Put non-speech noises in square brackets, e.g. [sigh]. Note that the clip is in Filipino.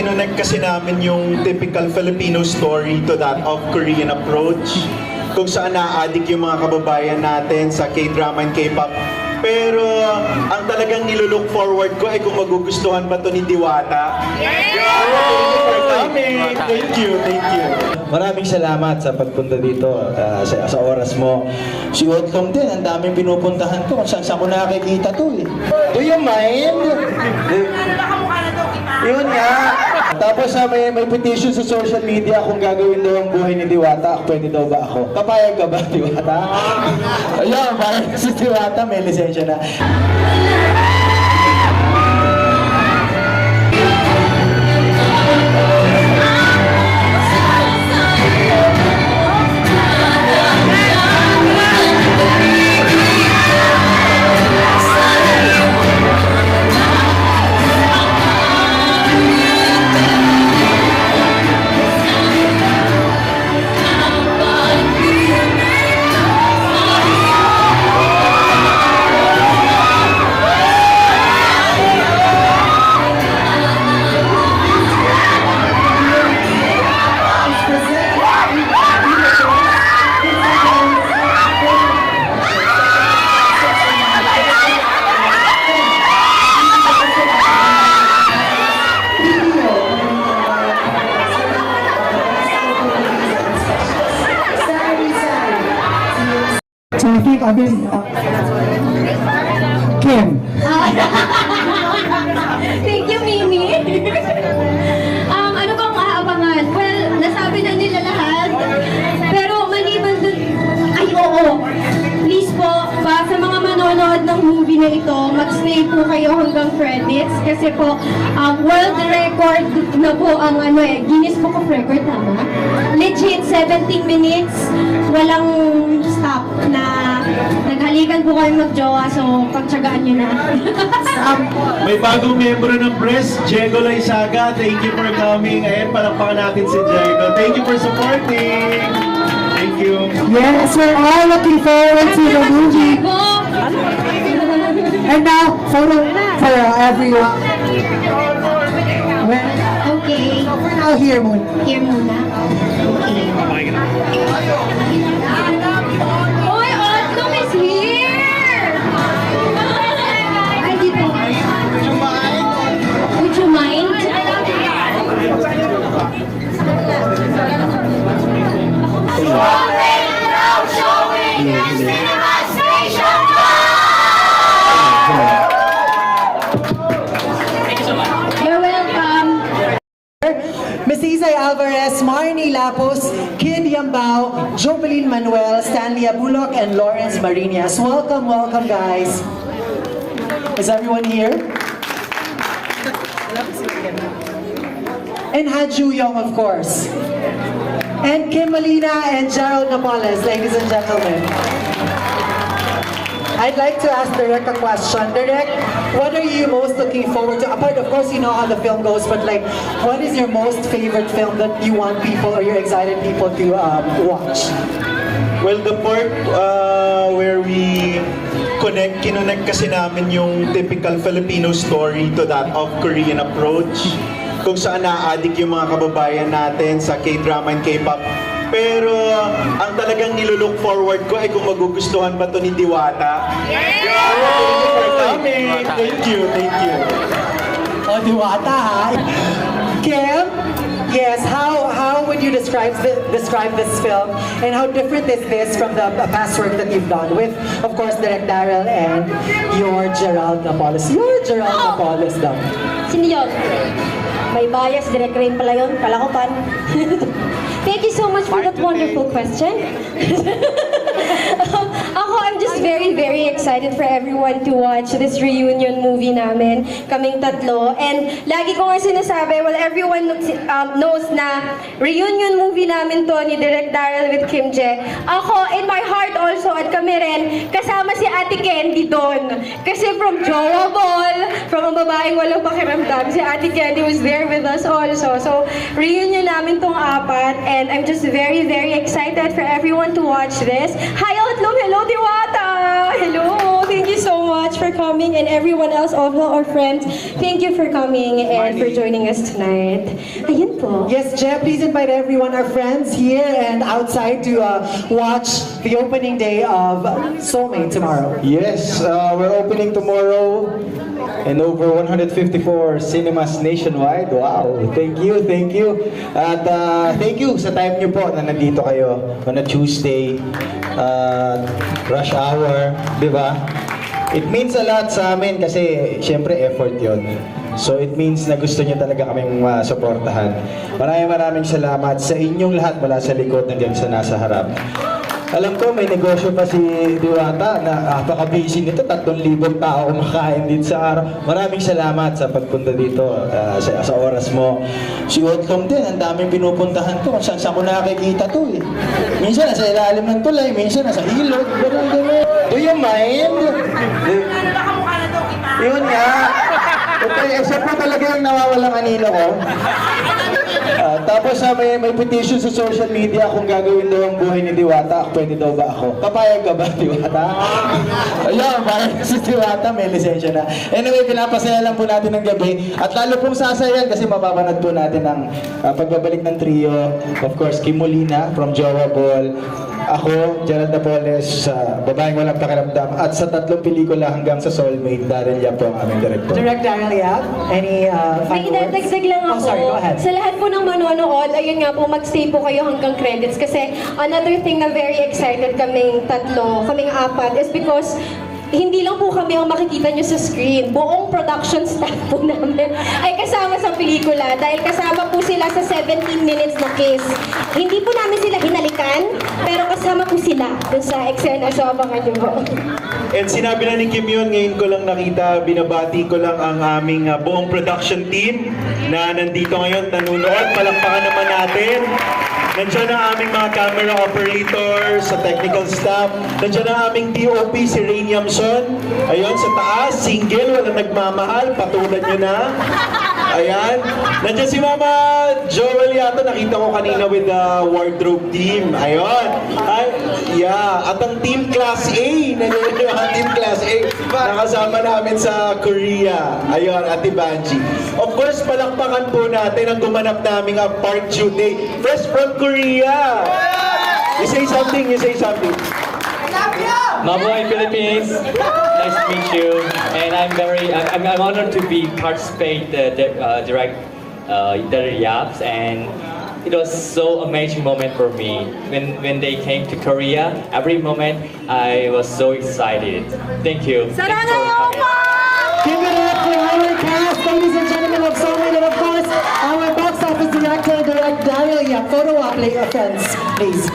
kinonect kasi namin yung typical Filipino story to that of Korean approach. Kung saan na-addict yung mga kababayan natin sa K-drama and K-pop. Pero ang talagang nilulook forward ko ay kung magugustuhan ba to ni Diwata. Thank you for coming. Thank you, thank you. Maraming salamat sa pagpunta dito ah, sa, sa oras mo. Si Otlong din, ang daming pinupuntahan ko. Saan saan ko nakikita to eh. Do you mind? Yun nga. Tapos sa may, may petition sa social media kung gagawin daw ang buhay ni Diwata, pwede daw ba ako? Papayag ka ba, Diwata? Ayun, parang si Diwata may lisensya na. So I think I've been... Uh, Kim. Ng movie na ito, mag-stay po kayo hanggang credits. Kasi po, um, world record na po ang ano eh, Guinness Book of Record, tama? Legit, 17 minutes, walang stop na naghalikan po kayo magjowa, so pagtsagaan nyo na. May bagong miyembro ng press, Diego Laisaga. Thank you for coming. Ayan, palakpakan natin si Diego. Thank you for supporting. Thank you. yes, we're all looking forward to the movie. And now, photo for everyone. Well, Okay, for now, here muna. here muna. Okay. Oy, Otlong is here! Ay, dito. Would you mind? You're Alvarez, Marnie Lapos, Kid Yambao, Jovelyn Manuel, Stanley Abulok, and Lawrence Marinas. Welcome, welcome, guys. Is everyone here? And Haju Young, of course. And Kim Molina and Gerald Napoles, ladies and gentlemen. I'd like to ask Derek a question. Derek, what are you most looking forward to? Apart, of course, you know how the film goes, but like, what is your most favorite film that you want people or you're excited people to um, watch? Well, the part uh, where we connect, kinonect kasi namin yung typical Filipino story to that of Korean approach. Kung saan na-addict yung mga kababayan natin sa K-drama and K-pop. Pero ang talagang nilulook forward ko ay kung magugustuhan ba to ni Diwata. Thank you for coming. Thank you, thank you. O, diwata ha? Kim? Yes, how how would you describe the, describe this film and how different is this from the past work that you've done with, of course, Direk Daryl and your Gerald Napoles? Your Gerald Napoles daw. Sino yun? May bias, direct rain pala yun. Kala ko pan. [laughs] Thank you so much for that wonderful question. [laughs] Um, Ako, I'm just very, very excited for everyone to watch this reunion movie namin, kaming tatlo. And lagi ko nga sinasabi, well, everyone um, knows na reunion movie namin to ni Direk Daryl with Kim Je. Ako, in my heart also, at kami rin, kasama si Ate Candy doon. Kasi from Jowa Ball, from ang babaeng walang pakiramdam, si Ate Candy was there with us also. So, reunion namin tong apat, and I'm just very, very excited for everyone to watch this. Hi, Outlook! Hello, Diwata! Hello! For coming and everyone else, all our friends. Thank you for coming and for joining us tonight. Ayun po. Yes, Jeff, please invite everyone, our friends here and outside to uh, watch the opening day of Soulmate tomorrow. Yes, uh, we're opening tomorrow in over 154 cinemas nationwide. Wow, thank you, thank you. At uh, thank you sa time niyo po na nandito kayo on a Tuesday, uh, rush hour, di ba? It means a lot sa amin kasi syempre effort yon. So it means na gusto niyo talaga kaming masuportahan. Maraming maraming salamat sa inyong lahat mula sa likod hanggang sa nasa harap. Alam ko may negosyo pa si Diwata na napaka-busy nito, 3,000 tao kumakain dito sa araw. Maraming salamat sa pagpunta dito ah, sa, sa oras mo. Si Otlong din, ang daming pinupuntahan ko. Kung saan saan ko nakikita to eh. Minsan nasa ilalim ng tulay, minsan nasa ilog. Ganun, ganun. Do you mind? Yun nga. Ito, eh, siya po talaga yung nawawalang anino ko. Ah, tapos ah, may, may petition sa social media kung gagawin daw ang buhay ni Diwata, pwede daw ba ako? Papayag ka ba, [laughs] Diwata? Ayun, parang si Diwata may lisensya na. Anyway, pinapasaya lang po natin ng gabi. At lalo pong sasayan kasi mapapanood po natin ang ah, pagbabalik ng trio. Of course, Kim Molina from Jowa Ball. Ako, Gerald Napoles, sa Babaeng Walang Pakiramdam. At sa tatlong pelikula hanggang sa Soulmate, Daryl Yap po ang aming director. Direct Daryl Yap, any uh, May final words? idadagdag lang Oh, ako. sorry, go ahead. Sa lahat po ng manonood, ayun nga po, magstay po kayo hanggang credits. Kasi another thing na very excited kaming tatlo, kaming apat, is because hindi lang po kami ang makikita nyo sa screen. Buong production staff po [laughs] namin ay kasama sa pelikula dahil kasama po sila sa 17 minutes na kiss. Hindi po namin sila hinalikan, pero kasama po sila dun sa eksena. So, abangan nyo po. And sinabi na ni Kim yun, ngayon ko lang nakita, binabati ko lang ang aming uh, buong production team na nandito ngayon, nanonood. Palakpakan naman natin. Nandiyan ang aming mga camera operators, sa technical staff. Nandiyan ang aming DOP, si Rain Yamson. Ayun, sa taas, single, wala nagmamahal, patulan nyo na. Ayan. Nandiyan si Mama Joel yata, nakita ko kanina with the wardrobe team. Ayun. Ay, yeah. At ang Team Class A, nandiyan yung Team Class A, nakasama namin sa Korea. Ayun, Ate Banji. Of course, palakpakan po natin ang gumanap naming ang Park Jude Fresh from Korea. You say something, you say something. Mabuhay Philippines. Nice to meet you. And I'm very, I'm, I'm honored to be participate the, the uh, direct uh, the Yaps and it was so amazing moment for me when when they came to Korea. Every moment I was so excited. Thank you. Thanks for coming. Give it up for Ira cast, ladies and gentlemen of Sony, and of course, our box office director, Direct Dahlia. Photo op, offense, please.